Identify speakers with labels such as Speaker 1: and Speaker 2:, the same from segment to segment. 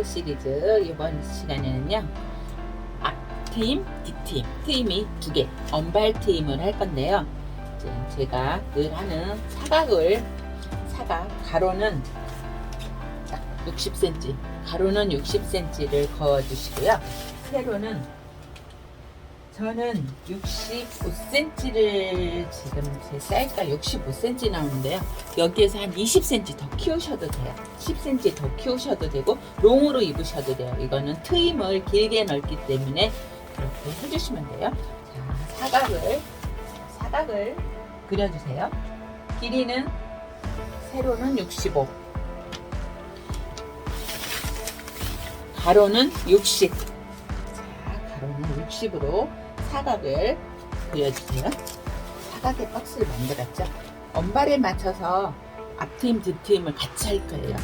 Speaker 1: 사각 시리즈 이번 시간에는요 앞트임, 뒤트임, 트임이 두 개, 언발 트임을 할 건데요. 제가 늘 하는 사각을 사각 가로는 딱 60cm, 가로는 60cm를 그어주시고요. 세로는 저는 65cm를 지금 제 사이즈가 65cm 나오는데요. 여기에서 한 20cm 더 키우셔도 돼요. 10cm 더 키우셔도 되고 롱으로 입으셔도 돼요. 이거는 트임을 길게 넓기 때문에 이렇게 해주시면 돼요. 자, 사각을 사각을 그려주세요. 길이는 세로는 65, 가로는 60. 자, 가로는 60으로 사각을 그려주세요. 사각의 박스를 만들었죠. 언발에 맞춰서 앞트임, 뒷트임을 같이 할 거예요.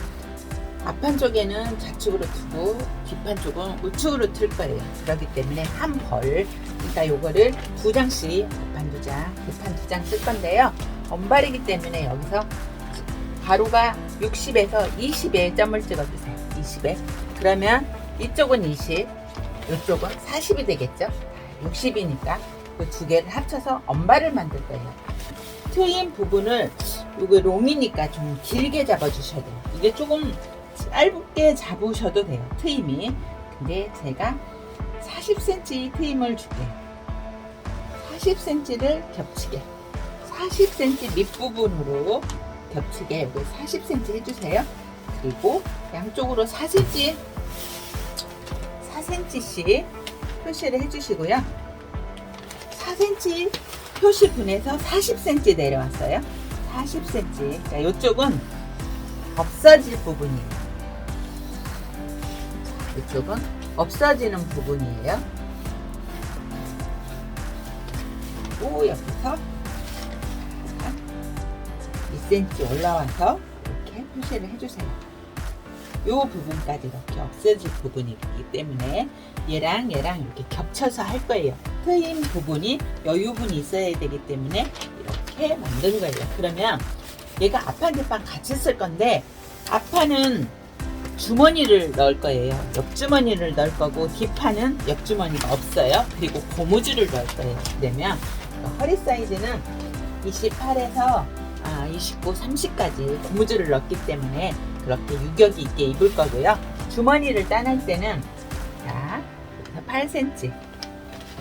Speaker 1: 앞판 쪽에는 좌측으로 트고 뒷판 쪽은 우측으로 틀 거예요. 그렇기 때문에 한 벌, 그러니까 요거를 두 장씩 앞판 두 장, 뒷판 두 장 쓸 건데요. 언발이기 때문에 여기서 가로가 60에서 20에 점을 찍어주세요. 20에. 그러면 이쪽은 20, 이쪽은 40이 되겠죠? 60이니까 그 두 개를 합쳐서 언발을 만들 거예요. 트임 부분을 이거 롱이니까 좀 길게 잡아주셔야 돼요. 이게 조금 짧게 잡으셔도 돼요. 트임이. 근데 제가 40cm 트임을 줄게요. 40cm를 겹치게. 40cm 밑부분으로 겹치게 여기 40cm 해주세요. 그리고 양쪽으로 4cm, 4cm씩 표시를 해주시고요. 4cm 표시분에서 40cm 내려왔어요. 40cm. 자, 이쪽은 없어질 부분이에요. 이쪽은 없어지는 부분이에요. 오, 옆에서 2cm 올라와서 이렇게 표시를 해주세요. 이 부분까지 이렇게 없어질 부분이기 때문에 얘랑 얘랑 이렇게 겹쳐서 할 거예요. 트임 부분이 여유분이 있어야 되기 때문에 이렇게 만든 거예요. 그러면 얘가 앞판 뒷판 같이 쓸 건데 앞판은 주머니를 넣을 거예요. 옆주머니를 넣을 거고 뒷판은 옆주머니가 없어요. 그리고 고무줄을 넣을 거예요. 그러면 허리 사이즈는 28에서 아, 29, 30까지 고무줄을 넣기 때문에 그렇게 유격이 있게 입을 거고요. 주머니를 따낼 때는 자, 8cm,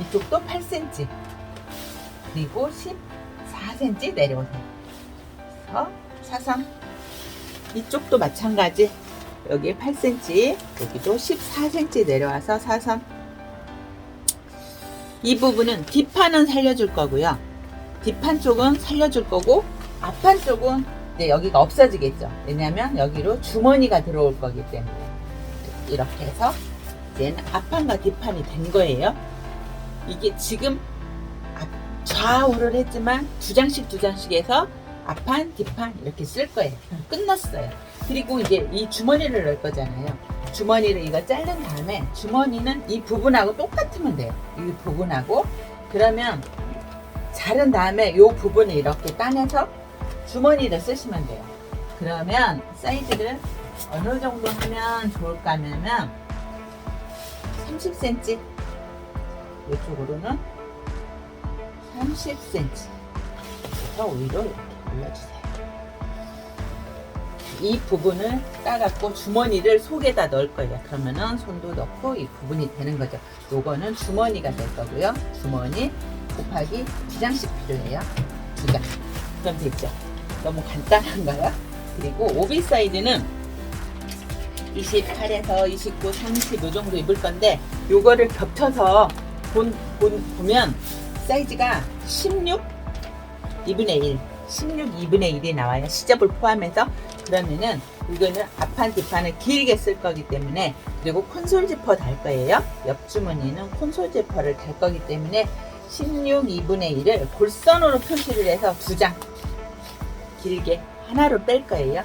Speaker 1: 이쪽도 8cm, 그리고 14cm 내려오세요. 그래서 사선 이쪽도 마찬가지. 여기 8cm, 여기도 14cm 내려와서 사선. 이 부분은 뒷판은 살려줄 거고요. 뒷판 쪽은 살려줄 거고 앞판 쪽은 이제 여기가 없어지겠죠. 왜냐면 여기로 주머니가 들어올 거기 때문에 이렇게 해서 이제는 앞판과 뒷판이 된 거예요. 이게 지금 앞- 좌우를 했지만 두 장씩 두 장씩 해서 앞판, 뒷판 이렇게 쓸 거예요. 끝났어요. 그리고 이제 이 주머니를 넣을 거잖아요. 주머니를 이거 자른 다음에 주머니는 이 부분하고 똑같으면 돼요. 이 부분하고 그러면 자른 다음에 이 부분을 이렇게 따내서 주머니를 쓰시면 돼요. 그러면 사이즈를 어느 정도 하면 좋을까 하면 30cm 이쪽으로는 30cm 그래서 위로 이렇게 올려주세요. 이 부분을 따갖고 주머니를 속에다 넣을 거예요. 그러면은 손도 넣고 이 부분이 되는 거죠. 요거는 주머니가 될 거고요. 주머니 곱하기 두 장씩 필요해요. 두 장. 그럼 됐죠. 너무 간단한가요? 그리고 오비 사이즈는 28에서 29, 30 요 정도 입을 건데 요거를 겹쳐서 본, 본, 보면 사이즈가 16 2분의 1 16 2분의 1이 나와요. 시접을 포함해서. 그러면은 이거는 앞판 뒷판을 길게 쓸 거기 때문에 그리고 콘솔 지퍼 달 거예요. 옆 주머니는 콘솔 지퍼를 달 거기 때문에 16 2분의 1을 골선으로 표시를 해서 두장 길게 하나로 뺄 거예요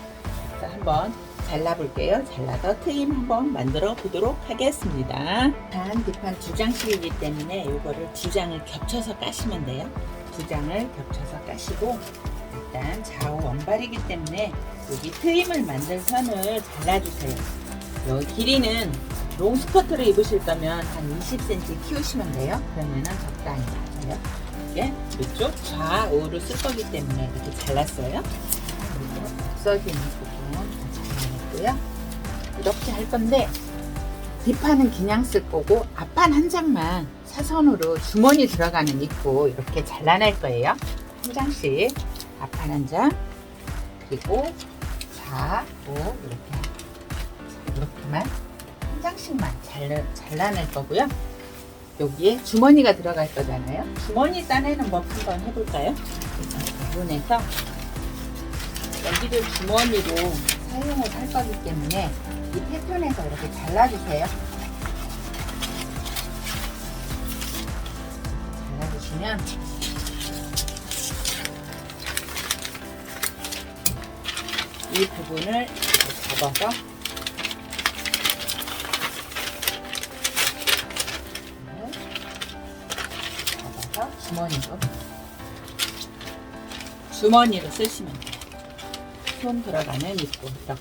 Speaker 1: 자, 한번 잘라볼게요. 잘라서 트임 한번 만들어 보도록 하겠습니다. 단 뒷판 두 장씩이기 때문에 이거를 두 장을 겹쳐서 까시면 돼요. 두 장을 겹쳐서 까시고 일단 좌우 원발이기 때문에 여기 트임을 만들 선을 잘라주세요. 요 길이는 롱 스커트를 입으실 거면 한 20cm 키우시면 돼요. 그러면은 적당히 맞아요. 이게 이쪽 좌우로 쓸 거기 때문에 이렇게 잘랐어요. 그리고 없어지는 부분 잘라냈고요. 이렇게 할 건데 뒷판은 그냥 쓸 거고 앞판 한 장만 사선으로 주머니 들어가는 입고 이렇게 잘라낼 거예요. 한 장씩 앞판 한 장, 그리고 좌우 이렇게 이렇게만 한 장씩만 잘라, 잘라낼 거고요. 여기에 주머니가 들어갈 거잖아요. 주머니 따내는 법 한번 해볼까요? 부분에서 여기를 주머니로 사용을 할 거기 때문에 이 패턴에서 이렇게 잘라주세요. 잘라주시면 이 부분을 접어서 주머니로 주머니로 쓰시면 돼요. 손 들어가는 입구 이렇게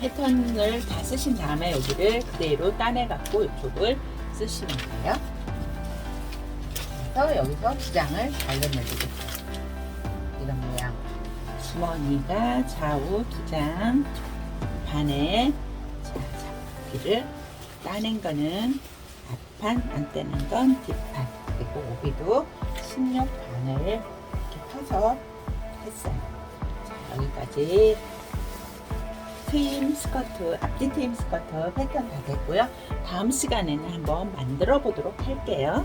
Speaker 1: 패턴을 다 쓰신 다음에 여기를 그대로 따내갖고 이쪽을 쓰시면 돼요. 그래서 여기서 기장을 잘라내주겠어요. 이런 모양. 주머니가 좌우 기장 반에 자, 잡기를 따낸 거는 앞판 안 떼는 건 뒷판 그리고 오비도 16 반을 이렇게 펴서 했어요. 자, 여기까지 트임 스커트, 앞뒤 트임 스커트 패턴 다 됐고요. 다음 시간에는 한번 만들어 보도록 할게요.